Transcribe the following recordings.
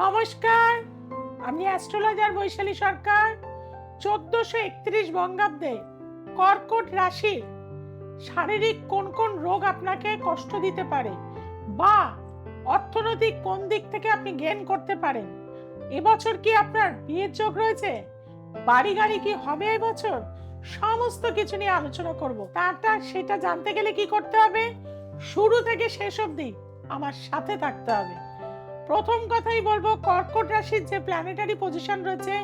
নমস্কার, আমি অ্যাস্ট্রোলজার বৈশালী সরকার, চোদ্দশো একত্রিশ বঙ্গাব্দে কর্কট রাশি, শারীরিক কোন কোন রোগ আপনাকে কষ্ট দিতে পারে বা অর্থনৈতিক কোন দিক থেকে আপনি গেন করতে পারেন? এবছর কি আপনার বিয়ের যোগ রয়েছে? বাড়ি গাড়ি কি হবে এবছর? সমস্ত কিছু নিয়ে আলোচনা করব। তারটা সেটা জানতে গেলে কি করতে হবে? শুরু থেকে শেষ অবধি আমার সাথে থাকতে হবে। প্রথম কথাই বলব, কর্কট রাশির যে প্ল্যানেটারি পজিশন রয়েছে,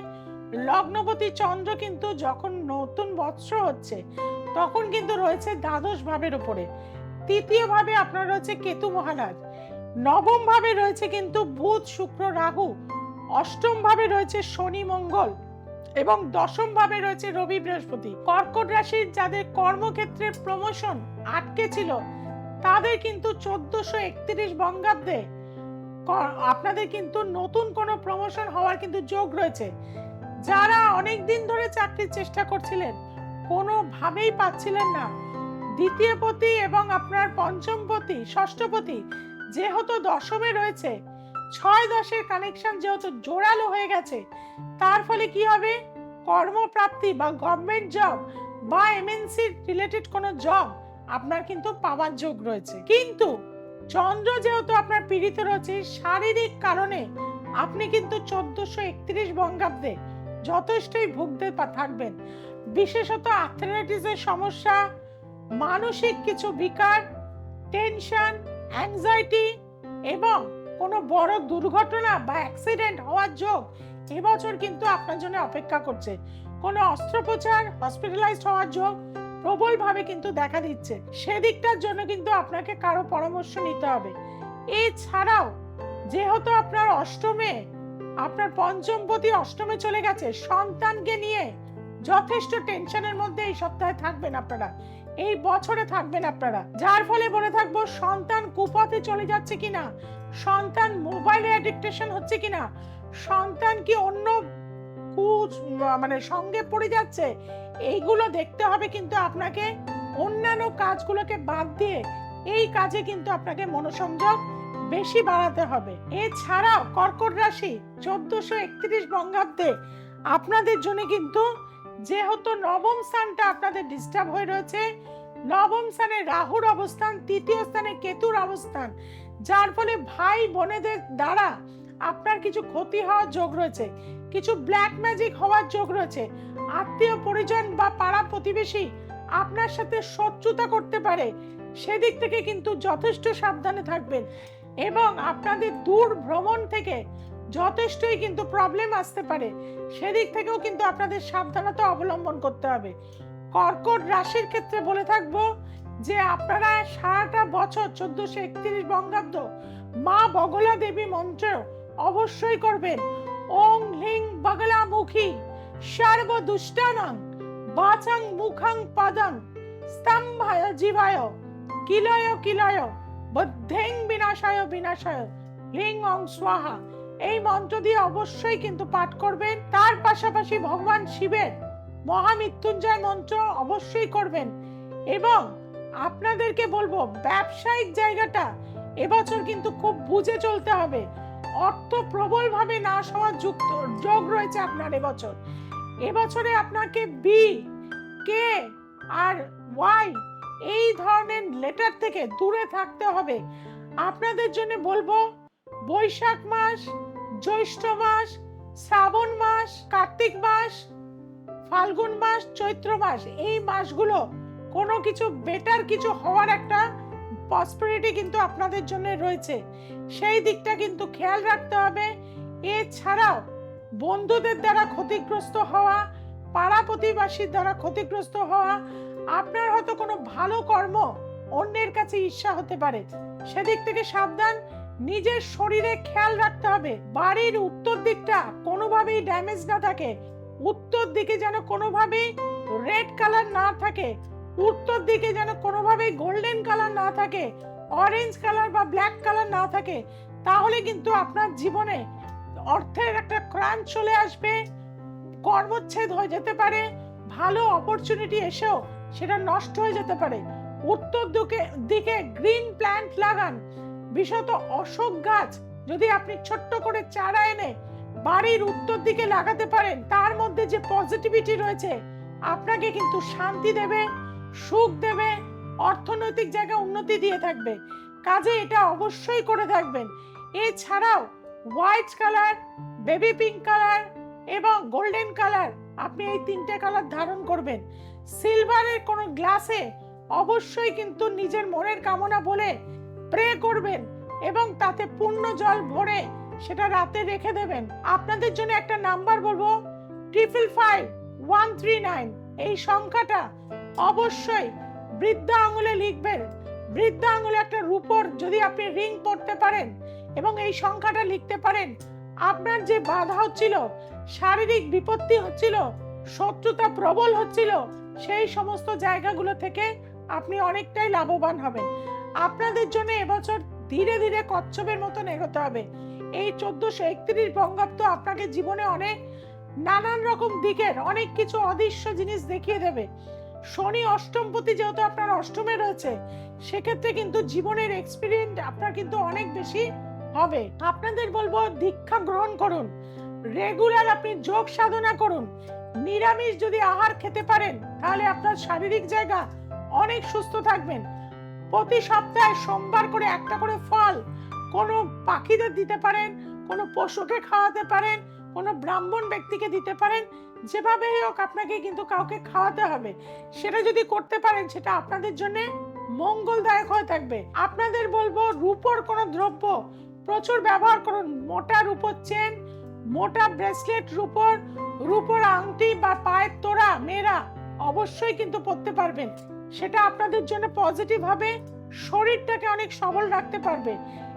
লগ্নপতি চন্দ্র কিন্তু যখন নতুন বৎসর হচ্ছে, তখন কিন্তু রয়েছে দ্বাদশ ভাবের উপরে। তৃতীয় ভাবে আপনার রয়েছে কেতু মহারাজ। নবম ভাবে রয়েছে কিন্তু বুধ, শুক্র, রাহু। অষ্টম ভাবে রয়েছে শনি, মঙ্গল। এবং দশম ভাবে রয়েছে রবি, বৃহস্পতি। কর্কট রাশির যাদের কর্মক্ষেত্রে প্রমোশন আটকে ছিল, তাদের কিন্তু চোদ্দশো একত্রিশ বঙ্গাব্দে আপনাদের কিন্তু নতুন কোনো প্রমোশন হওয়ার কিন্তু যোগ রয়েছে। যারা অনেক দিন ধরে চাকরির চেষ্টা করছিলেন, কোনোভাবেই পাচ্ছিলেন না। দ্বিতীয় পতি এবং আপনার পঞ্চম পতি ষষ্ঠপতি যেহেতু দশমে রয়েছে, ছয় দশের কানেকশন যেহেতু জোরালো হয়ে গেছে, তার ফলে কি হবে? কর্মপ্রাপ্তি বা গভর্নমেন্ট জব বা এমএনসি রিলেটেড কোনো জব আপনার কিন্তু পাওয়ার যোগ রয়েছে। কিন্তু চন্দ্র যেহেতু আপনার পীড়িত রয়েছে, শারীরিক কারণে আপনি কিন্তু চোদ্দশো একত্রিশ বঙ্গাব্দে যথেষ্টই ভুগতে থাকবেন। বিশেষত আর্থ্রাইটিসের সমস্যা, মানসিক কিছু বিকার টেনশন অ্যাংজাইটি এবং কোনো বড় দুর্ঘটনা বা অ্যাক্সিডেন্ট হওয়ার যোগ এবছর কিন্তু আপনার জন্য অপেক্ষা করছে। কোনো অস্ত্রোপচার হসপিটালাইজড হওয়ার যোগ প্রবলভাবে কিন্তু দেখা দিচ্ছে। সেদিকটার জন্য কিন্তু আপনাকে কারও পরামর্শ নিতে হবে। এছাড়াও, যেহেতু আপনার অষ্টমে, আপনার পঞ্চমপতি অষ্টমে চলে গেছে, সন্তানকে নিয়ে যথেষ্ট টেনশনের মধ্যে এই সপ্তাহে থাকবেন আপনারা। এই বছরে থাকবেন আপনারা। যার ফলে বলে থাকব, সন্তান কুপথে চলে যাচ্ছে কিনা, সন্তান মোবাইলে অ্যাডিকটেশন হচ্ছে কিনা, সন্তান কি অন্য কু- মানে সঙ্গে পড়ে যাচ্ছে। এইগুলো দেখতে হবে কিন্তু আপনাকে। অন্যান্য কাজগুলোকে বাদ দিয়ে এই কাজে কিন্তু আপনাকে মনোসংযোগ বেশি বাড়াতে হবে। এছাড়াও কর্কট রাশি চোদ্দশো একত্রিশ বঙ্গাব্দে আপনাদের জন্য কিন্তু যেহেতু নবম স্থানটা আপনাদের ডিস্টার্ব হয়ে রয়েছে, নবম স্থানে রাহুর অবস্থান, তৃতীয় স্থানে কেতুর অবস্থান, যার ফলে ভাই বোনেদের দ্বারা আপনার কিছু ক্ষতি হওয়ার যোগ রয়েছে, কিছু ব্ল্যাক ম্যাজিক হওয়ার যোগ রয়েছে। আত্মীয় পরিজন বা পাড়া প্রতিবেশী আপনার সাথে শত্রুতা করতে পারে, সেদিক থেকে কিন্তু যথেষ্ট সাবধানে থাকবেন এবং আপনাদের দূর ভ্রমণ থেকে যথেষ্টই কিন্তু প্রবলেম আসতে পারে, সেদিক থেকেও কিন্তু আপনাদের সাবধানতা অবলম্বন করতে হবে। কর্কট রাশির ক্ষেত্রে বলে থাকব যে আপনারা সারাটা বছর চোদ্দশো একত্রিশ বঙ্গাব্দ মা বগলা দেবী মন্ত্র অবশ্যই করবেন। ওং লিং সর্ব দুষ্টানাং বাচাং মুখাং পাদাং, স্তম্ভায় জীবায়, কিলয় কিলয়, বুদ্ধেং বিনাশায় বিনাশায়, লিং অং স্বাহা। এই মন্ত্র দিয়ে অবশ্যই কিন্তু পাঠ করবেন। তার পাশাপাশি ভগবান শিবের মহামৃত্যুঞ্জয় মন্ত্র অবশ্যই করবেন। এবং আপনাদেরকে বলব, ব্যবসায়িক জায়গাটা এবছর কিন্তু খুব বুঝে চলতে হবে। অর্থ প্রবলভাবে নাশ হওয়ার যুক্ত যোগ রয়েছে আপনার এবছর। এবছরে আপনাকে বি কে আর ওয়াই এই ধরনের লেটার থেকে দূরে থাকতে হবে। আপনাদের জন্য বলব, বৈশাখ মাস, জ্যৈষ্ঠ মাস, শ্রাবণ মাস, কার্তিক মাস, ফাল্গুন মাস, চৈত্র মাস, এই মাসগুলো কোনো কিছু বেটার কিছু হওয়ার একটা পসপিরিটি কিন্তু আপনাদের জন্য রয়েছে। সেই দিকটা কিন্তু খেয়াল রাখতে হবে। এছাড়াও বন্ধুদের দ্বারা ক্ষতিগ্রস্ত হওয়া, পাড়া প্রতিবাসীর দ্বারা ক্ষতিগ্রস্ত হওয়া, আপনার হয়তো কোনো ভালো কর্ম অন্যের কাছে ঈর্ষা হতে পারে। সেদিক থেকে সাবধান, নিজের শরীরে খেয়াল রাখতে হবে। বাড়ির উত্তর দিকটা কোনোভাবেই ড্যামেজ না থাকে। উত্তর দিকে যেন কোনোভাবেই রেড কালার না থাকে। উত্তর দিকে যেন কোনোভাবেই গোল্ডেন কালার না থাকে অরেঞ্জ কালার বা ব্ল্যাক কালার না থাকে, তাহলে কিন্তু আপনার জীবনে অর্থের একটা ক্রাঞ্চ চলে আসবে, কর্মচ্ছেদ হয়ে যেতে পারে, ভালো অপরচুনিটি এসেও সেটা নষ্ট হয়ে যেতে পারে। উত্তর দিকে দিকে গ্রিন প্ল্যান্ট লাগান, বিশেষত অশোক গাছ, যদি আপনি ছোট্ট করে চারা এনে বাড়ির উত্তর দিকে লাগাতে পারেন, তার মধ্যে যে পজিটিভিটি রয়েছে, আপনাকে কিন্তু শান্তি দেবে। সুখ দেবে, অর্থনৈতিক জায়গায় উন্নতি দিয়ে থাকবে, কাজে এটা অবশ্যই করে থাকবেন। এছাড়াও white colour, baby pink colour এবং গোল্ডেন কালার আপনি এই তিনটে কালার ধারণ করবেন। সিলভারের কোনো গ্লাসে অবশ্যই কিন্তু নিজের মনের কামনা বলে প্রে করবেন এবং তাতে পূর্ণ জল ভরে সেটা রাতে রেখে দেবেন। আপনাদের জন্য একটা নাম্বার বলব, triple five one three nine. এই সংখ্যাটা অবশ্যই বৃদ্ধা আঙুলে লিখবেন। বৃদ্ধা আঙুলে একটা রূপর যদি আপনি রিং পড়তে পারেন এবং এই সংখ্যাটা লিখতে পারেন, আপনার যে বাধা হচ্ছিল, শারীরিক বিপত্তি হচ্ছিল, শত্রুতা প্রবল হচ্ছিল, সেই সমস্ত জায়গাগুলো থেকে আপনি অনেকটাই লাভবান হবেন। আপনাদের জন্য এবছর ধীরে ধীরে কচ্ছপের মতন এগোতে হবে। এই চোদ্দশো একত্রিশ বঙ্গাব্দ আপনাকে জীবনে অনেক নানান রকম দিকের অনেক কিছু অদৃশ্য জিনিস দেখিয়ে দেবে। শনি অষ্টমপতি যেহেতু আপনার অষ্টমে রয়েছে, সেক্ষেত্রে কিন্তু জীবনের এক্সপিরিয়েন্স আপনার কিন্তু অনেক বেশি হবে। আপনাদের বলব দীক্ষা গ্রহণ করুন। রেগুলার আপনি যোগ সাধনা করুন। নিরামিষ যদি আহার খেতে পারেন, তাহলে আপনার শারীরিক জায়গা অনেক সুস্থ থাকবেন। প্রতি সপ্তাহে সোমবার করে একটা করে ফল কোনো পাখিদের দিতে পারেন, কোনো পশুকে খাওয়াতে পারেন, কোনো ব্রাহ্মণ ব্যক্তিকে দিতে পারেন যেভাবে হোক আপনাকে কিন্তু কাউকে খাওয়াতে হবে। সেটা যদি করতে পারেন, সেটা আপনাদের জন্য মঙ্গলদায়ক হয়ে থাকবে। আপনাদের বলব, রূপোর কোনো দ্রব্য প্রচুর ব্যবহার করুন। মোটা রূপোর চেন, মোটা ব্রেসলেট রূপোর রূপোর আংটি বা পায়ের তোড়া মেয়েরা অবশ্যই কিন্তু পরতে পারবেন। সেটা আপনাদের জন্য পজিটিভ হবে শরীরটাকে অনেক সবল রাখতে পারবে।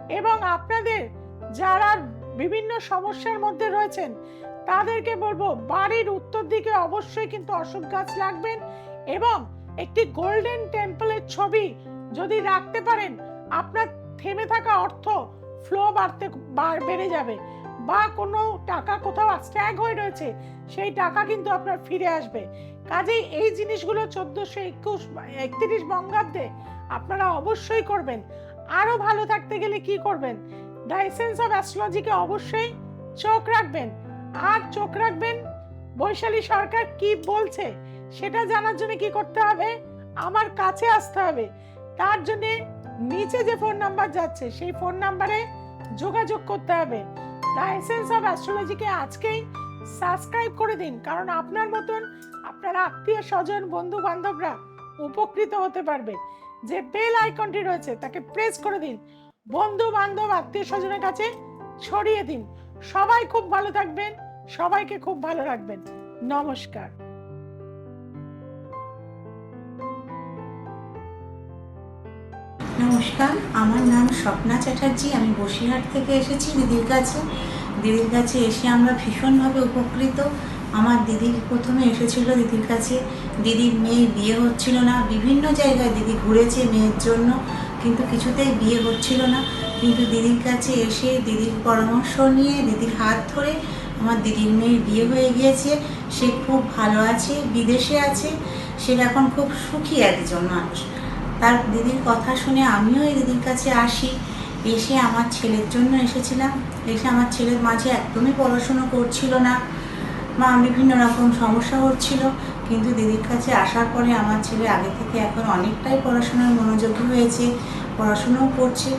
এবং আপনাদের যারা বিভিন্ন সমস্যার মধ্যে রয়েছেন তাদেরকে বলব, বাড়ির উত্তর দিকে অবশ্যই কিন্তু অশোক গাছ লাগবেন এবং একটি গোল্ডেন টেম্পলের ছবি যদি রাখতে পারেন, আপনার থেমে থাকা অর্থ ফ্লো বাড়তে বেড়ে যাবে বা কোনো টাকা কোথাও স্ট্যাগ হয়ে রয়েছে, সেই টাকা কিন্তু আপনার ফিরে আসবে। কাজেই এই জিনিসগুলো চোদ্দোশো একুশ, একত্রিশ বঙ্গাব্দে আপনারা অবশ্যই করবেন। আরও ভালো থাকতে গেলে কি করবেন? দ্য এসেন্স অফ অ্যাস্ট্রোলজিকে অবশ্যই চোখ রাখবেন। আর চোখ রাখবেন, বৈশালী সরকার কি বলছে সেটা জানার জন্য কি করতে হবে? আমার কাছে আসতে হবে। তার জন্য নিচে যে ফোন নাম্বার যাচ্ছে, সেই ফোন নাম্বারে যোগাযোগ করতে হবে। দ্য এসেন্স অফ অ্যাস্ট্রোলজিকে আজকেই সাবস্ক্রাইব করে দিন, কারণ আপনার মতন আপনার আত্মীয় স্বজন বন্ধু বান্ধবরা উপকৃত হতে পারবে। যে বেল আইকনটি রয়েছে, তাকে প্রেস করে দিন। বন্ধু বান্ধব আত্মীয় স্বজনের কাছে ছড়িয়ে দিন। সবাই খুব ভালো থাকবেন, সবাইকে খুব ভালো রাখবেন। নমস্কার। নমস্কার, আমার নাম স্বপ্না চ্যাটার্জি, আমি বসিরহাট থেকে এসেছি দিদির কাছে। দিদির কাছে এসে আমরা ভীষণভাবে উপকৃত। আমার দিদির প্রথমে এসেছিল দিদির কাছে। দিদির মেয়ে বিয়ে হচ্ছিল না। বিভিন্ন জায়গায় দিদি ঘুরেছে মেয়ের জন্য, কিন্তু কিছুতেই বিয়ে হচ্ছিল না। কিন্তু দিদির কাছে এসে দিদির পরামর্শ নিয়ে দিদির হাত ধরে আমার দিদির মেয়ের বিয়ে হয়ে গিয়েছে, সে খুব ভালো আছে, বিদেশে আছে, সে এখন খুব সুখী একজন মানুষ। তার দিদির কথা শুনে আমিও এই দিদির কাছে আসি। এসে আমার ছেলের জন্য এসেছিলাম। এসে আমার ছেলের মাঝে একদমই পড়াশুনো করছিল না। মা, বিভিন্ন রকম সমস্যা হচ্ছিল। কিন্তু দিদির কাছে আসার পরে আমার ছেলে আগে থেকে এখন অনেকটাই পড়াশোনার মনোযোগী হয়েছে, পড়াশুনোও করছে।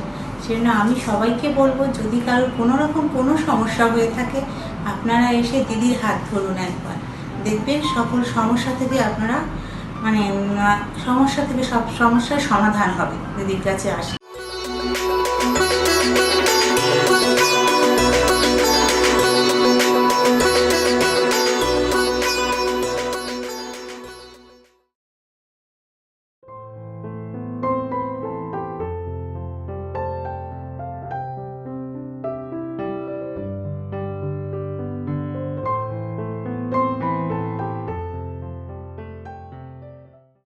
সেজন্য আমি সবাইকে বলব, যদি কারোর কোনো রকম কোনো সমস্যা হয়ে থাকে, আপনারা এসে দিদির হাত ধরুন একবার। দেখবেন সকল সমস্যা থেকে আপনারা মানে সমস্যা থেকে সব সমস্যার সমাধান হবে দিদির কাছে আসে